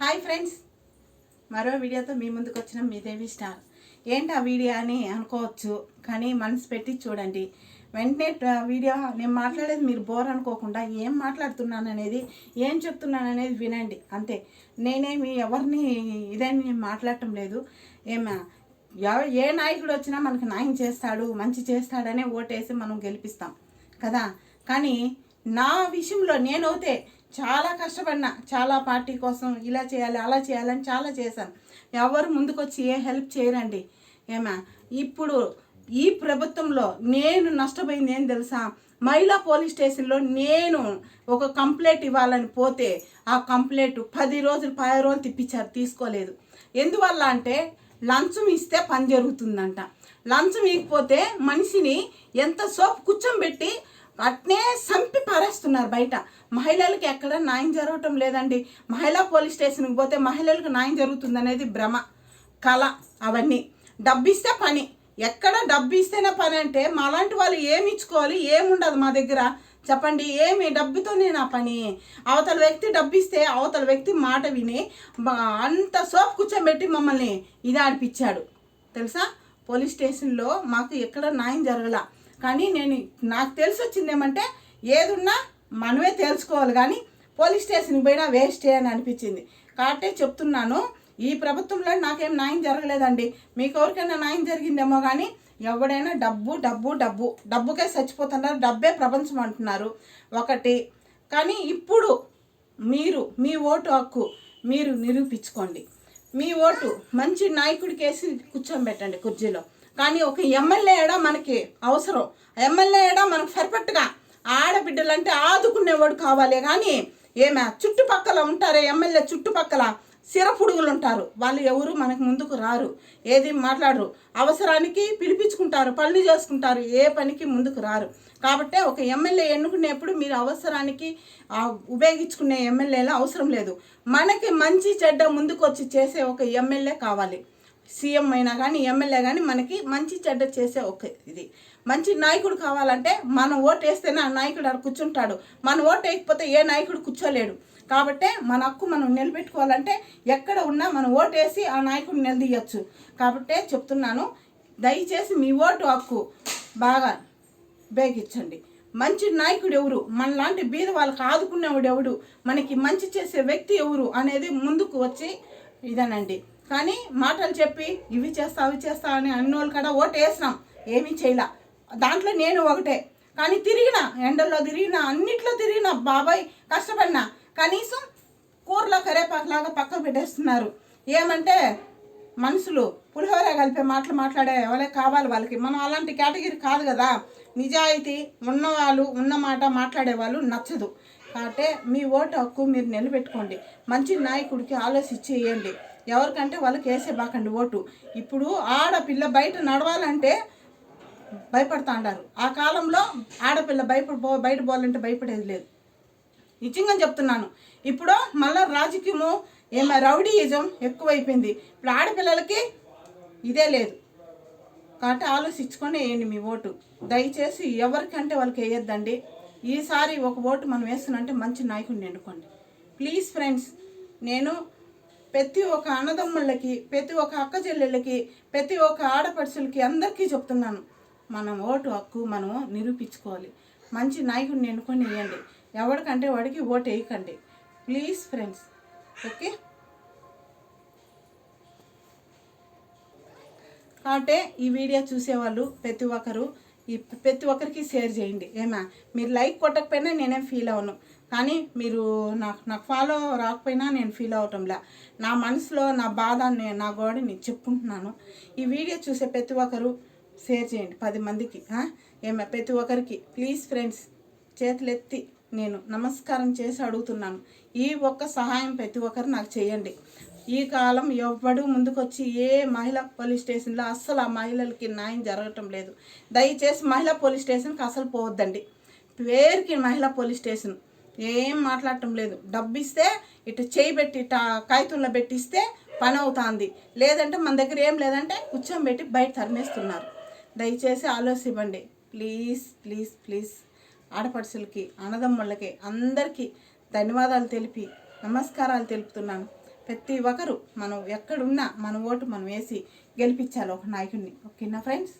Hi friends. మరో వీడియోతో మీ ముందుకు వచ్చిన మీ దేవి స్టార్. ఏంటి ఆ వీడియో అని అనుకోవచ్చు కానీ మనసు పెట్టి చూడండి. వెంటనే వీడియో నేను మాట్లాడేది మీరు బోర్ అనుకోకుండా ఏం మాట్లాడుతున్నాను అనేది ఏం చెప్తున్నాను అనేది వినండి అంతే. నేనేమి ఎవరిని ఇదని మాట్లాడటం లేదు. ఏమా ఏ నాయకుడు వచ్చినా మనకు న్యాయం చేస్తాడు మంచి చేస్తాడనే ఓటేసి మనం గెలిపిస్తాం కదా. కానీ నా విషయంలో నేనైతే చాలా కష్టపడినా చాలా పార్టీ కోసం ఇలా చేయాలి అలా చేయాలని చాలా చేశాను. ఎవరు ముందుకొచ్చి ఏ హెల్ప్ చేయరండి? ఏమా? ఇప్పుడు ఈ ప్రభుత్వంలో నేను నష్టపోయింది ఏం తెలుసా? మహిళా పోలీస్ స్టేషన్లో నేను ఒక కంప్లైంట్ ఇవ్వాలని పోతే ఆ కంప్లైంట్ పది రోజులు పది రోజులు తిప్పించారు తీసుకోలేదు. ఎందువల్ల అంటే లంచం ఇస్తే పని జరుగుతుందంట. లంచం ఇకపోతే మనిషిని ఎంత సోపు కూర్చోబెట్టి అట్నే సంపి పారేస్తున్నారు బయట. మహిళలకి ఎక్కడ న్యాయం జరగటం లేదండి. మహిళా పోలీస్ స్టేషన్కి పోతే మహిళలకు న్యాయం జరుగుతుంది అనేది భ్రమ కళ అవన్నీ. డబ్బిస్తే పని. ఎక్కడ డబ్బు ఇస్తేనే పని అంటే మాలాంటి వాళ్ళు ఏమి ఇచ్చుకోవాలి ఏముండదు మా దగ్గర. చెప్పండి ఏమి? డబ్బుతోనే నా పని. అవతల వ్యక్తి డబ్బు ఇస్తే అవతల వ్యక్తి మాట విని అంత సోప్ కూర్చోబెట్టి మమ్మల్ని ఇది ఆడిపించాడు తెలుసా? పోలీస్ స్టేషన్లో మాకు ఎక్కడ న్యాయం జరగల. కానీ నేను నాకు తెలిసి వచ్చింది ఏమంటే ఏదున్నా మనమే తెలుసుకోవాలి కానీ పోలీస్ స్టేషన్కి పోయినా వేస్టే అని అనిపించింది. కాబట్టి చెప్తున్నాను ఈ ప్రభుత్వంలో నాకేం న్యాయం జరగలేదండి. మీకు ఎవరికైనా న్యాయం జరిగిందేమో కానీ ఎవడైనా డబ్బు డబ్బు డబ్బు డబ్బుకే చచ్చిపోతున్నారు డబ్బే ప్రపంచం అంటున్నారు. ఒకటి కానీ ఇప్పుడు మీరు మీ ఓటు హక్కు మీరు నిరూపించుకోండి. మీ ఓటు మంచి నాయకుడికి వేసి కూర్చోబెట్టండి కుర్చీలో. కానీ ఒక ఎమ్మెల్యే ఏడా మనకి అవసరం. ఎమ్మెల్యే ఏడా మనకు పర్ఫెక్ట్గా ఆడబిడ్డలంటే ఆదుకునేవాడు కావాలి కానీ ఏమే? చుట్టుపక్కల ఉంటారే ఎమ్మెల్యే చుట్టుపక్కల సిరపుడుగులు ఉంటారు వాళ్ళు ఎవరు మనకు ముందుకు రారు. ఏది మాట్లాడరు. అవసరానికి పిలిపించుకుంటారు పనులు చేసుకుంటారు ఏ పనికి ముందుకు రారు. కాబట్టి ఒక ఎమ్మెల్యే ఎన్నుకునేప్పుడు మీరు అవసరానికి ఉపయోగించుకునే ఎమ్మెల్యేలు అవసరం లేదు. మనకి మంచి చెడ్డ ముందుకు వచ్చి చేసే ఒక ఎమ్మెల్యే కావాలి. సీఎం అయినా కానీ ఎమ్మెల్యే కానీ మనకి మంచి చెడ్డ చేసే ఒక ఇది. మంచి నాయకుడు కావాలంటే మనం ఓటు వేస్తేనే ఆ నాయకుడు అక్కడ కూర్చుంటాడు. మనం ఓటు వేయకపోతే ఏ నాయకుడు కూర్చోలేడు. కాబట్టి మన హక్కు మనం నిలబెట్టుకోవాలంటే ఎక్కడ ఉన్నా మనం ఓటు వేసి ఆ నాయకుడు నిలదీయచ్చు. కాబట్టే చెప్తున్నాను దయచేసి మీ ఓటు హక్కు బాగా ఉపయోగించండి మంచి నాయకుడు ఎవరు? మనలాంటి బీద వాళ్ళకి ఆదుకునేవాడు ఎవడు? మనకి మంచి చేసే వ్యక్తి ఎవరు అనేది ముందుకు వచ్చి ఇదేనండి. కానీ మాటలు చెప్పి ఇవి చేస్తా అవి చేస్తా అని అన్నోళ్ళు కూడా ఓటు వేసినాం ఏమీ చేయలే. దాంట్లో నేను ఒకటే. కానీ తిరిగిన ఎండల్లో తిరిగిన అన్నిట్లో తిరిగిన బాబాయ్ కష్టపడినా కనీసం కూరలో కరేపాకులాగా పక్కకు పెట్టేస్తున్నారు. ఏమంటే మనుషులు పులిహోర కలిపే మాటలు మాట్లాడే ఎవరే కావాలి వాళ్ళకి. మనం అలాంటి కేటగిరీ కాదు కదా. నిజాయితీ ఉన్నవాళ్ళు ఉన్న మాట మాట్లాడే వాళ్ళు నచ్చదు. కాబట్టి మీ ఓటు హక్కు మీరు నిలబెట్టుకోండి. మంచి నాయకుడికి ఆలోచించి వేయండి. ఎవరికంటే వాళ్ళకి వేసే బాకండి ఓటు. ఇప్పుడు ఆడపిల్ల బయట నడవాలంటే భయపడతా అన్నారు ఆ కాలంలో ఆడపిల్ల భయపడ పో- బయట పోవాలంటే భయపడేది లేదు. నిజంగా చెప్తున్నాను. ఇప్పుడు మళ్ళీ రాజకీయము ఏమో రౌడీయిజం ఎక్కువైపోయింది. ఇప్పుడు ఆడపిల్లలకి ఇదే లేదు. కాబట్టి ఆలోచించుకొని వేయండి మీ ఓటు. దయచేసి ఎవరికంటే వాళ్ళకి వేయొద్దండి. ఈసారి ఒక ఓటు మనం వేస్తున్నంటే మంచి నాయకుడిని ఎన్నుకోండి. ప్లీజ్ ఫ్రెండ్స్ నేను ప్రతి ఒక్క అన్నదమ్ముళ్ళకి ప్రతి ఒక్క అక్క చెల్లెళ్ళకి ప్రతి ఒక్క ఆడపడుచులకి అందరికీ చెప్తున్నాను. మనం ఓటు హక్కు మనము నిరూపించుకోవాలి. మంచి నాయకుడిని ఎన్నుకొని వేయండి. ఎవరికంటే వాడికి ఓటు వేయకండి. Please friends. ఓకే? కాబట్టి ఈ వీడియో చూసేవాళ్ళు ప్రతి ఒక్కరు ఈ ప్రతి ఒక్కరికి షేర్ చేయండి. ఏమా? మీరు లైక్ కొట్టకపోయినా నేనేం ఫీల్ అవ్వను. కానీ మీరు నాకు నాకు ఫాలో రాకపోయినా నేను ఫీల్ అవటంలా. నా మనసులో నా బాధ నే- నా గోడని చెప్పుకుంటున్నాను. ఈ వీడియో చూసే ప్రతి ఒక్కరు షేర్ చేయండి. పది మందికి ఏమో ప్రతి ఒక్కరికి. ప్లీజ్ ఫ్రెండ్స్ చేతులెత్తి నేను నమస్కారం చేసి అడుగుతున్నాను. ఈ ఒక్క సహాయం ప్రతి ఒక్కరు నాకు చేయండి. ఈ కాలం ఎవ్వడు ముందుకొచ్చి ఏ మహిళా పోలీస్ స్టేషన్లో అస్సలు ఆ మహిళలకి న్యాయం జరగటం లేదు. దయచేసి మహిళా పోలీస్ స్టేషన్కి అసలు పోవద్దండి. పేరుకి మహిళా పోలీస్ స్టేషన్. ఏం మాట్లాడటం లేదు. డబ్బు ఇస్తే ఇటు చేయి పెట్టి కాగితంలో పెట్టిస్తే పని అవుతుంది లేదంటే మన దగ్గర ఏం లేదంటే కూర్చోబెట్టి బయట తరిమేస్తున్నారు. దయచేసి ఆలోచించండి ప్లీజ్ ప్లీజ్ ప్లీజ్. ఆడపడుచులకి అన్నదమ్ముళ్ళకి అందరికీ ధన్యవాదాలు తెలిపి నమస్కారాలు తెలుపుతున్నాను. ప్రతి ఒక్కరు మనం ఎక్కడున్నా మన ఓటు మనం వేసి గెలిపించాలి ఒక నాయకుడిని. ఓకేనా ఫ్రెండ్స్?